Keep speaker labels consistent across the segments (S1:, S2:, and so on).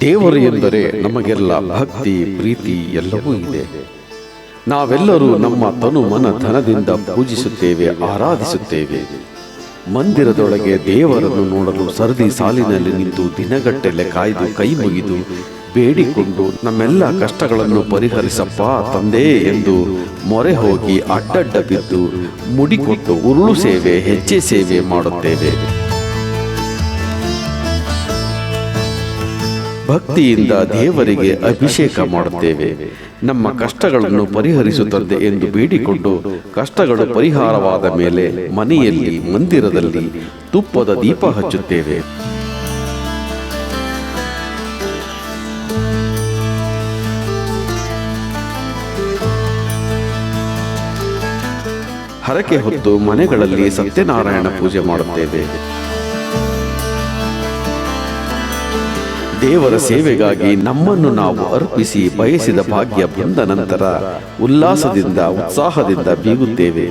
S1: ದೇವರು ಎಂದರೆ ನಮಗೆಲ್ಲ ಭಕ್ತಿ, ಪ್ರೀತಿ ಎಲ್ಲವೂ ಇದೆ. ನಾವೆಲ್ಲರೂ ನಮ್ಮ ತನು ಮನ ಧನದಿಂದ ಪೂಜಿಸುತ್ತೇವೆ, ಆರಾಧಿಸುತ್ತೇವೆ. ಮಂದಿರದೊಳಗೆ ದೇವರನ್ನು ನೋಡಲು ಸರದಿ ಸಾಲಿನಲ್ಲಿ ನಿಂತು ದಿನಗಟ್ಟಲೆ ಕಾಯ್ದು ಕೈ ಮುಗಿದು ಬೇಡಿಕೊಂಡು ನಮ್ಮೆಲ್ಲ ಕಷ್ಟಗಳನ್ನು ಪರಿಹರಿಸಪ್ಪ ತಂದೆ ಎಂದು ಮೊರೆ ಹೋಗಿ ಅಡ್ಡಡ್ಡ ಬಿದ್ದು ಮುಡಿಕೊಟ್ಟು ಉರುಳು ಸೇವೆ, ಹೆಜ್ಜೆ ಸೇವೆ ಮಾಡುತ್ತೇವೆ. ಭಕ್ತಿಯಿಂದ ದೇವರಿಗೆ ಅಭಿಷೇಕ ಮಾಡುತ್ತೇವೆ. ನಮ್ಮ ಕಷ್ಟಗಳನ್ನು ಪರಿಹರಿಸುತ್ತದೆ ಎಂದು ಬೇಡಿಕೊಂಡು ಕಷ್ಟಗಳು ಪರಿಹಾರವಾದ ಮೇಲೆ ಮನೆಯಲ್ಲಿ, ಮಂದಿರದಲ್ಲಿ ತುಪ್ಪದ ದೀಪ ಹಚ್ಚುತ್ತೇವೆ. ಹರಕೆ ಹೊತ್ತು ಮನೆಗಳಲ್ಲಿ ಸತ್ಯನಾರಾಯಣ ಪೂಜೆ ಮಾಡುತ್ತೇವೆ. ದೇವರ ಸೇವೆಗಾಗಿ ನಮ್ಮನ್ನು ನಾವು ಅರ್ಪಿಸಿ ಬಯಸಿದ ಭಾಗ್ಯ ಬಂದ ನಂತರ ಉಲ್ಲಾಸದಿಂದ, ಉತ್ಸಾಹದಿಂದ ಬೀಗುತ್ತೇವೆ.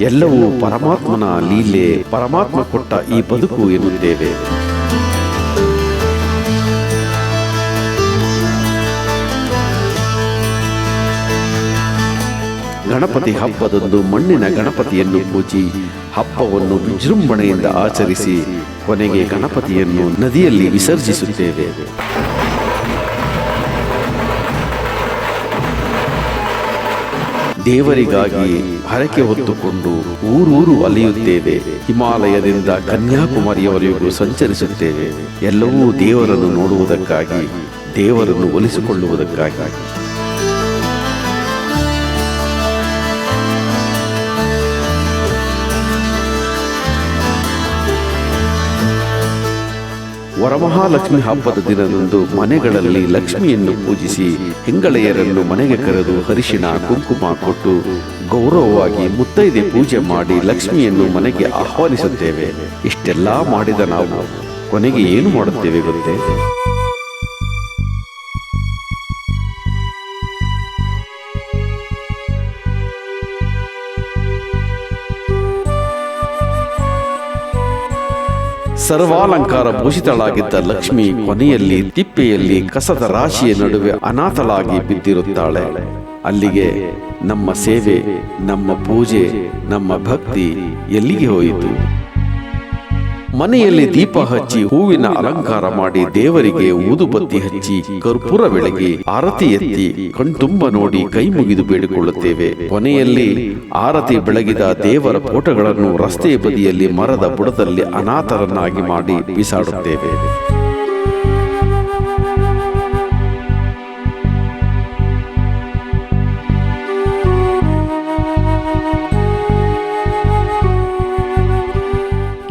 S1: ಎಲ್ಲವೂ ಪರಮಾತ್ಮನ ಲೀಲೆ, ಪರಮಾತ್ಮ ಕೊಟ್ಟ ಈ ಬದುಕು ಎನ್ನುತ್ತೇವೆ. ಗಣಪತಿ ಹಬ್ಬದಂದು ಮಣ್ಣಿನ ಗಣಪತಿಯನ್ನು ಪೂಜಿ, ಹಬ್ಬವನ್ನು ವಿಜೃಂಭಣೆಯಿಂದ ಆಚರಿಸಿ ಕೊನೆಗೆ ಗಣಪತಿಯನ್ನು ನದಿಯಲ್ಲಿ ವಿಸರ್ಜಿಸುತ್ತೇವೆ. ದೇವರಿಗಾಗಿ ಹರಕೆ ಹೊತ್ತುಕೊಂಡು ಊರೂರು ಅಲೆಯುತ್ತೇವೆ. ಹಿಮಾಲಯದಿಂದ ಕನ್ಯಾಕುಮಾರಿಯವರೆಗೂ ಸಂಚರಿಸುತ್ತೇವೆ. ಎಲ್ಲವೂ ದೇವರನ್ನು ನೋಡುವುದಕ್ಕಾಗಿ, ದೇವರನ್ನು ಒಲಿಸಿಕೊಳ್ಳುವುದಕ್ಕಾಗಿ. ವರಮಹಾಲಕ್ಷ್ಮಿ ಹಬ್ಬದ ದಿನದಂದು ಮನೆಗಳಲ್ಲಿ ಲಕ್ಷ್ಮಿಯನ್ನು ಪೂಜಿಸಿ ಹೆಂಗಳೆಯರನ್ನು ಮನೆಗೆ ಕರೆದು ಹರಿಶಿಣ ಕುಂಕುಮ ಕೊಟ್ಟು ಗೌರವವಾಗಿ ಮುತ್ತೈದೆ ಪೂಜೆ ಮಾಡಿ ಲಕ್ಷ್ಮಿಯನ್ನು ಮನೆಗೆ ಆಹ್ವಾನಿಸುತ್ತೇವೆ. ಇಷ್ಟೆಲ್ಲ ಮಾಡಿದ ನಾವು ಕೊನೆಗೆ ಏನು ಮಾಡುತ್ತೇವೆ ಗೊತ್ತೇ? ಸರ್ವಾಲಂಕಾರ ಭೂಷಿತಳಾಗಿದ್ದ ಲಕ್ಷ್ಮಿ ಕೊನೆಯಲ್ಲಿ ತಿಪ್ಪೆಯಲ್ಲಿ ಕಸದ ರಾಶಿಯ ನಡುವೆ ಅನಾಥಳಾಗಿ ಬಿದ್ದಿರುತ್ತಾಳೆ. ಅಲ್ಲಿಗೆ ನಮ್ಮ ಸೇವೆ, ನಮ್ಮ ಪೂಜೆ, ನಮ್ಮ ಭಕ್ತಿ ಎಲ್ಲಿಗೆ ಹೋಯಿತು? ಮನೆಯಲ್ಲಿ ದೀಪ ಹಚ್ಚಿ ಹೂವಿನ ಅಲಂಕಾರ ಮಾಡಿ ದೇವರಿಗೆ ಊದುಬತ್ತಿ ಹಚ್ಚಿ ಕರ್ಪೂರ ಬೆಳಗಿ ಆರತಿ ಎತ್ತಿ ಕಣ್ತುಂಬ ನೋಡಿ ಕೈ ಮುಗಿದು ಬೇಡಿಕೊಳ್ಳುತ್ತೇವೆ. ಕೊನೆಯಲ್ಲಿ ಆರತಿ ಬೆಳಗಿದ ದೇವರ ಫೋಟೋಗಳನ್ನು ರಸ್ತೆಯ ಬದಿಯಲ್ಲಿ ಮರದ ಬುಡದಲ್ಲಿ ಅನಾಥರನ್ನಾಗಿ ಮಾಡಿ ಬಿಸಾಡುತ್ತೇವೆ.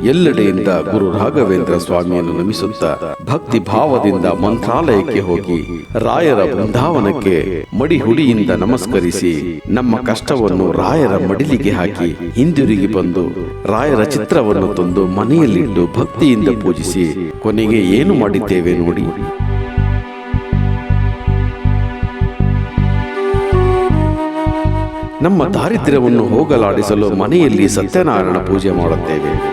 S1: ಎಲ್ಲೆಡೆಯಿಂದ ಗುರು ರಾಘವೇಂದ್ರ ಸ್ವಾಮಿಯನ್ನು ನಮಿಸುತ್ತಾ ಭಕ್ತಿ ಭಾವದಿಂದ ಮಂತ್ರಾಲಯಕ್ಕೆ ಹೋಗಿ ರಾಯರ ಬೃಂದಾವನಕ್ಕೆ ಮಡಿ ಹುಡಿಯಿಂದ ನಮಸ್ಕರಿಸಿ ನಮ್ಮ ಕಷ್ಟವನ್ನು ರಾಯರ ಮಡಿಲಿಗೆ ಹಾಕಿ ಹಿಂದಿರುಗಿ ಬಂದು ರಾಯರ ಚಿತ್ರವನ್ನು ತಂದು ಮನೆಯಲ್ಲಿಟ್ಟು ಭಕ್ತಿಯಿಂದ ಪೂಜಿಸಿ ಕೊನೆಗೆ ಏನು ಮಾಡಿದ್ದೇವೆ ನೋಡಿ. ನಮ್ಮ ದಾರಿದ್ರ್ಯವನ್ನು ಹೋಗಲಾಡಿಸಲು ಮನೆಯಲ್ಲಿ ಸತ್ಯನಾರಾಯಣ ಪೂಜೆ ಮಾಡುತ್ತೇವೆ.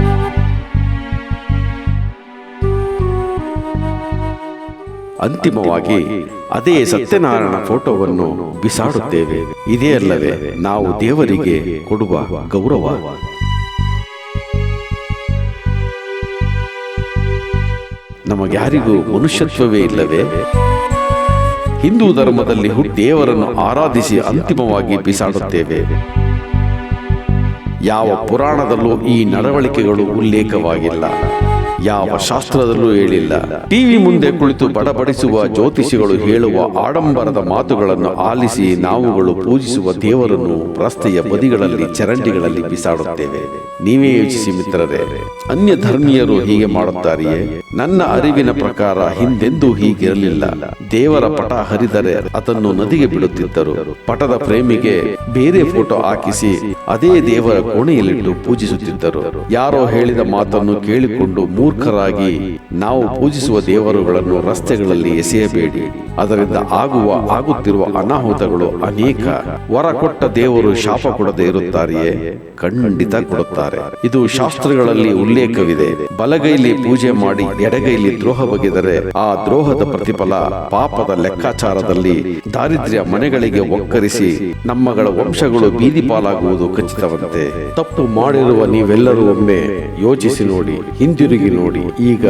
S1: ಅಂತಿಮವಾಗಿ ಅದೇ ಸತ್ಯನಾರಾಯಣ ಫೋಟೋವನ್ನು ಬಿಸಾಡುತ್ತೇವೆ. ಇದೇ ಅಲ್ಲವೇ ನಾವು ದೇವರಿಗೆ ಕೊಡುವ ಗೌರವ. ನಮಗ್ಯಾರಿಗೂ ಮನುಷ್ಯತ್ವವೇ ಇಲ್ಲವೇ? ಹಿಂದೂ ಧರ್ಮದಲ್ಲಿ ದೇವರನ್ನು ಆರಾಧಿಸಿ ಅಂತಿಮವಾಗಿ ಬಿಸಾಡುತ್ತೇವೆ. ಯಾವ ಪುರಾಣದಲ್ಲೂ ಈ ನಡವಳಿಕೆಗಳು ಉಲ್ಲೇಖವಾಗಿಲ್ಲ. ಯಾವ ಶಾಸ್ತ್ರದಲ್ಲೂ ಹೇಳಿಲ್ಲ. ಟಿವಿ ಮುಂದೆ ಕುಳಿತು ಬಡಬಡಿಸುವ ಜ್ಯೋತಿಷಿಗಳು ಹೇಳುವ ಆಡಂಬರದ ಮಾತುಗಳನ್ನು ಆಲಿಸಿ ನಾವುಗಳು ಪೂಜಿಸುವ ದೇವರನ್ನು ರಸ್ತೆಯ ಬದಿಗಳಲ್ಲಿ ಚರಂಡಿಗಳಲ್ಲಿ ಬಿಸಾಡುತ್ತೇವೆ. ನೀವೇ ಯೋಚಿಸಿ ಮಿತ್ರರೇ ಅನ್ಯ ಧರ್ಮೀಯರು ಹೀಗೆ ಮಾಡುತ್ತಾರೆಯೇ? ನನ್ನ ಅರಿವಿನ ಪ್ರಕಾರ ಹಿಂದೆಂದೂ ಹೀಗಿರಲಿಲ್ಲ. ದೇವರ ಪಟ ಹರಿದರೆ ಅದನ್ನು ನದಿಗೆ ಬಿಡುತ್ತಿದ್ದರು. ಪಟದ ಪ್ರೇಮಿಗೆ ಬೇರೆ ಫೋಟೋ ಹಾಕಿಸಿ ಅದೇ ದೇವರ ಕೋಣೆಯಲ್ಲಿಟ್ಟು ಪೂಜಿಸುತ್ತಿದ್ದರು. ಯಾರೋ ಹೇಳಿದ ಮಾತನ್ನು ಕೇಳಿಕೊಂಡು ಮೂರು ಮೂರ್ಖರಾಗಿ ನಾವು ಪೂಜಿಸುವ ದೇವರುಗಳನ್ನು ರಸ್ತೆಗಳಲ್ಲಿ ಎಸೆಯಬೇಡಿ. ಅದರಿಂದ ಆಗುವ, ಆಗುತ್ತಿರುವ ಅನಾಹುತಗಳು ಅನೇಕ. ವರ ಕೊಟ್ಟ ದೇವರು ಶಾಪ ಕೊಡದೇ ಇರುತ್ತಾರೆಯೇ? ಖಂಡಿತ ಕೊಡುತ್ತಾರೆ. ಇದು ಶಾಸ್ತ್ರಗಳಲ್ಲಿ ಉಲ್ಲೇಖವಿದೆ. ಬಲಗೈಲಿ ಪೂಜೆ ಮಾಡಿ ಎಡಗೈಲಿ ದ್ರೋಹ ಬಗೆದರೆ ಆ ದ್ರೋಹದ ಪ್ರತಿಫಲ ಪಾಪದ ಲೆಕ್ಕಾಚಾರದಲ್ಲಿ ದಾರಿದ್ರ್ಯ ಮನೆಗಳಿಗೆ ಒಕ್ಕರಿಸಿ ನಮ್ಮಗಳ ವಂಶಗಳು ಬೀದಿ ಪಾಲಾಗುವುದು ಖಚಿತವಂತೆ. ತಪ್ಪು ಮಾಡಿರುವ ನೀವೆಲ್ಲರೂ ಒಮ್ಮೆ ಯೋಚಿಸಿ ನೋಡಿ, ಹಿಂದಿರುಗಿ ನೋಡಿ, ಈಗ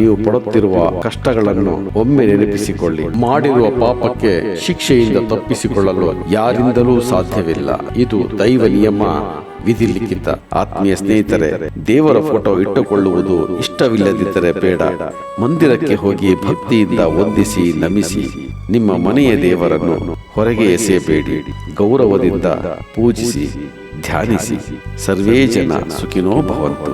S1: ನೀವು ಪಡುತ್ತಿರುವ ಕಷ್ಟಗಳನ್ನು ಒಮ್ಮೆ ನೆನಪಿಸಿಕೊಳ್ಳಿ. ಮಾಡಿರುವ ಪಾಪಕ್ಕೆ ಶಿಕ್ಷೆಯಿಂದ ತಪ್ಪಿಸಿಕೊಳ್ಳಲು ಯಾರಿಂದಲೂ ಸಾಧ್ಯವಿಲ್ಲ. ಇದು ದೈವ ನಿಯಮ ವಿಧಿಲಿಖಿತ. ಆತ್ಮೀಯ ಸ್ನೇಹಿತರೆ, ದೇವರ ಫೋಟೋ ಇಟ್ಟುಕೊಳ್ಳುವುದು ಇಷ್ಟವಿಲ್ಲದಿದ್ದರೆ ಬೇಡ. ಮಂದಿರಕ್ಕೆ ಹೋಗಿ ಭಕ್ತಿಯಿಂದ ವಂದಿಸಿ, ನಮಿಸಿ. ನಿಮ್ಮ ಮನೆಯ ದೇವರನ್ನು ಹೊರಗೆ ಎಸೆಯಬೇಡಿ. ಗೌರವದಿಂದ ಪೂಜಿಸಿ, ಧ್ಯಾನಿಸಿ. ಸರ್ವೇ ಜನ ಸುಖಿನೋ ಭವಂತು.